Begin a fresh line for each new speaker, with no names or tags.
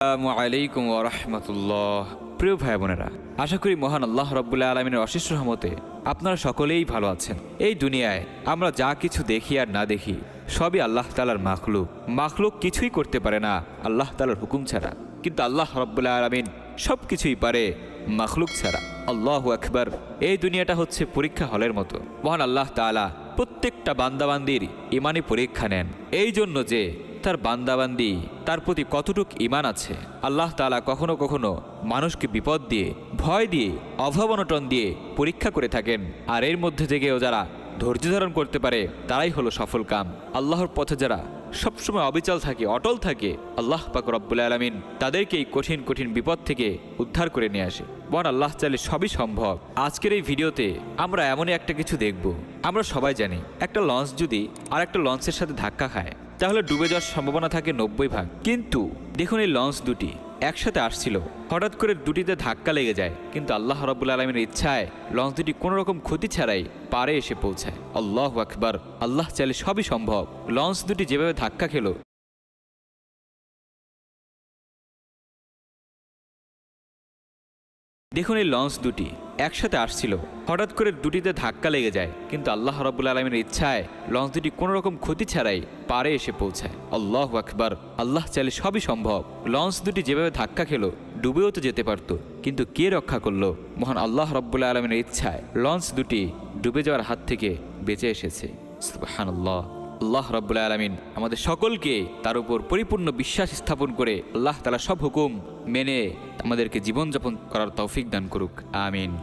আসসালামু ওরহমতুল্লাহ প্রিয় ভাই বোনেরা আশা করি মহান আল্লাহ রব্বুল্লাহ আলমিনের অশেষ রহমতে আপনারা সকলেই ভালো আছেন। এই দুনিয়ায় আমরা যা কিছু দেখি আর না দেখি, সবই আল্লাহ তালার মাখলুক। মাখলুক কিছুই করতে পারে না, আল্লাহ তালার হুকুম ছাড়া। কিন্তু আল্লাহ রব্বুল্লাহ আলমিন সব কিছুই পারে, মাখলুক ছাড়া। আল্লাহ আকবর, এই দুনিয়াটা হচ্ছে পরীক্ষা হলের মতো। মহান আল্লাহ তাআলা প্রত্যেকটা বান্দাবান্দির ইমানি পরীক্ষা নেন। এই জন্য যে তার বান্দাবান্দি, তার প্রতি কতটুক ইমান আছে? আল্লাহ তালা কখনো কখনো মানুষকে বিপদ দিয়ে, ভয় দিয়ে অভাব অনটন দিয়ে পরীক্ষা করে থাকেন। আর এর মধ্যে থেকেও যারা ধৈর্য ধারণ করতে পারে, তারাই হলো সফল কাম। আল্লাহর পথে যারা সবসময় অবিচল থাকে, অটল থাকে, আল্লাহ পাক রব্বুল আলমিন তাদেরকে এই কঠিন কঠিন বিপদ থেকে উদ্ধার করে নিয়ে আসে। বন আল্লাহ চাইলে সবই সম্ভব। আজকের এই ভিডিওতে আমরা এমনই একটা কিছু দেখব। আমরা সবাই জানি, একটা লঞ্চ যদি আর একটা লঞ্চের সাথে ধাক্কা খায়, তাহলে ডুবে যাওয়ার সম্ভাবনা থাকে নব্বই ভাগ। কিন্তু দেখুন এই লঞ্চ দুটি। একসাথে আসছিল। হঠাৎ করে দুটিতে ধাক্কা লেগে যায়, কিন্তু আল্লাহ রব্বুল আলমের ইচ্ছায় লঞ্চ দুটি কোনো রকম ক্ষতি ছাড়াই পারে এসে পৌঁছায়। আল্লাহ আকবার, আল্লাহ চাইলে সবই সম্ভব। লঞ্চ দুটি যেভাবে ধাক্কা খেলো। দেখুন এই লঞ্চ দুটি। একসাথে আসছিল। হঠাৎ করে দুটিতে ধাক্কা লেগে যায়, কিন্তু আল্লাহ রব্বুল আলমীর ইচ্ছায় লঞ্চ দুটি কোনো রকম ক্ষতি ছাড়াই পারে এসে পৌঁছায়। আল্লাহ আকবার। আল্লাহ চাইলে সবই সম্ভব। লঞ্চ দুটি যেভাবে ধাক্কা খেলো, ডুবেও তো যেতে পারতো। কিন্তু কে রক্ষা করল? মহান আল্লাহ রব্বুল আলমীর ইচ্ছায় লঞ্চ দুটি ডুবে যাওয়ার হাত থেকে বেঁচে এসেছে। সুবহানাল্লাহ। আল্লাহ রব্বুল আলমিন আমাদের সকলকে তার উপর পরিপূর্ণ বিশ্বাস স্থাপন করে আল্লাহ তালা সব হুকুম মেনে আমাদেরকে জীবনযাপন করার তৌফিক দান করুক। আমিন।